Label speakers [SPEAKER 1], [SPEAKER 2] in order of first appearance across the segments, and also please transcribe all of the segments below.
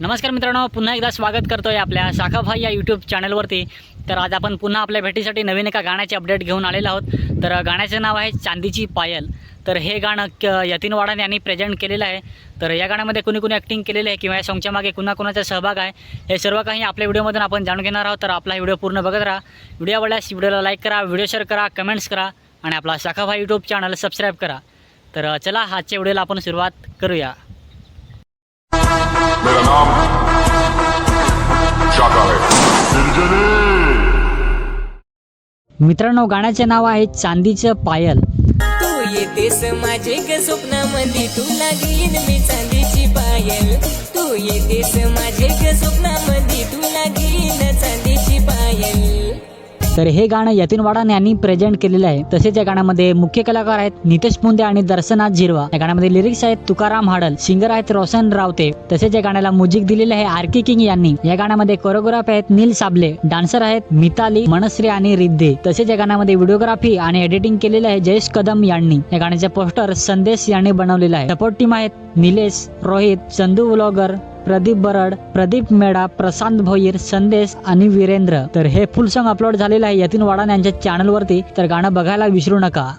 [SPEAKER 1] नमस्कार मित्रांनो पुन्हा एकदा स्वागत करतो आहे आपल्या शाखाभाई या यूट्यूब चॅनलवरती तर आज आपण पुन्हा आपल्या भेटीसाठी नवीन एका गाण्याचे अपडेट घेऊन आलेलो आहोत. तर गाण्याचं नाव आहे चांदीची पायल. तर हे गाणं क यतीन वाडाने यांनी प्रेझेंट केलेलं आहे. तर या गाण्यामध्ये कुणी कुणी ॲक्टिंग केलेलं आहे किंवा या सॉंगच्या मागे कुणा कुणाचा सहभाग आहे हे सर्व काही आपल्या व्हिडिओमधून आपण जाणून घेणार आहोत. तर आपला व्हिडिओ पूर्ण बघत राहा. व्हिडिओ आवडल्यास व्हिडिओला लाईक करा व्हिडिओ शेअर करा कमेंट्स करा आणि आपला शाखाभाई यूट्यूब चॅनल सबस्क्राईब करा. तर चला आजच्या व्हिडिओला आपण सुरुवात करूया.
[SPEAKER 2] मेरा नाम शाका है
[SPEAKER 1] मित्रांनो गाण्याचे नाव आहे चांदीचं पायल.
[SPEAKER 3] तू येतेस माझे ग स्वप्नामध्ये तुला घेईन मी चांदीची पायल. तू येतेस माझे ग स्वप्नामध्ये तुला
[SPEAKER 1] तर हे गाणं यतीन वाडान यांनी प्रेझेंट केलेलं आहे. तसेच या गाण्यामध्ये मुख्य कलाकार आहेत नितेश मुंदे आणि दर्शनाथ झिरवा. या गाण्यामध्ये लिरिक्स आहेत तुकाराम हाडल सिंगर आहेत रोशन रावते. तसेच या गाण्याला म्युझिक दिलेले आहे आर के किंग यांनी. या गाण्यामध्ये कोरिओग्राफ आहेत नील साबले डान्सर आहेत मिताली मनश्री आणि रिद्धे. तसेच या गाण्यामध्ये व्हिडिओग्राफी आणि एडिटिंग केलेले आहे जयेश कदम यांनी. या गाण्याचे पोस्टर संदेश यांनी बनवलेला आहे. सपोर्ट टीम आहेत निलेश रोहित चंदू व्लॉगर प्रदीप बरड प्रदीप मेडा प्रशांत भोईर संदेश आणि वीरेंद्र. तर हे फुल सॉंग अपलोड झालेलं आहे यतीन वाडान यांच्या चॅनलवरती तर गाणं बघायला विसरू नका.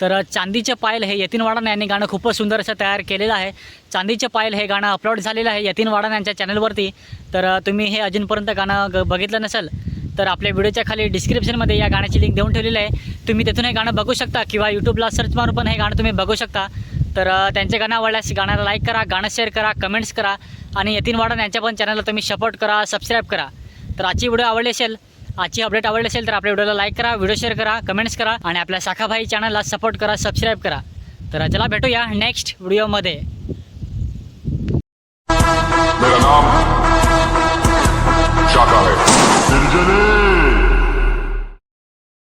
[SPEAKER 1] तर चांदीचे पायल हे यतीन वाडान यांनी गाणं खूपच सुंदर असं तयार केलेलं आहे. चांदीचे पायल हे गाणं अपलोड झालेलं आहे यतीन वाडान यांच्या चॅनलवरती तर तुम्ही हे अजूनपर्यंत गाणं ग- बघितलं नसेल तर आपल्या व्हिडिओच्या खाली डिस्क्रिप्शनमध्ये या गाण्याची लिंक देऊन ठेवलेली आहे. तुम्ही तिथून हे गाणं बघू शकता किंवा यूट्यूबला सर्च मारून पण हे गाणं तुम्ही बघू शकता. तर त्यांचे गाणं आवडल्यास गाण्याला लाईक करा गाणं शेअर करा कमेंट्स करा आणि यतीन वाडन यांच्या पण चॅनलला तुम्ही सपोर्ट करा सबस्क्राईब करा. तर आजची व्हिडिओ आवडली असेल आजची अपडेट आवडली असेल तर आपल्या व्हिडिओला लाईक करा व्हिडिओ शेअर करा कमेंट्स करा आणि आपल्या शाखाभाई चॅनलला सपोर्ट करा सबस्क्राईब करा. तर चला भेटूया नेक्स्ट व्हिडिओमध्ये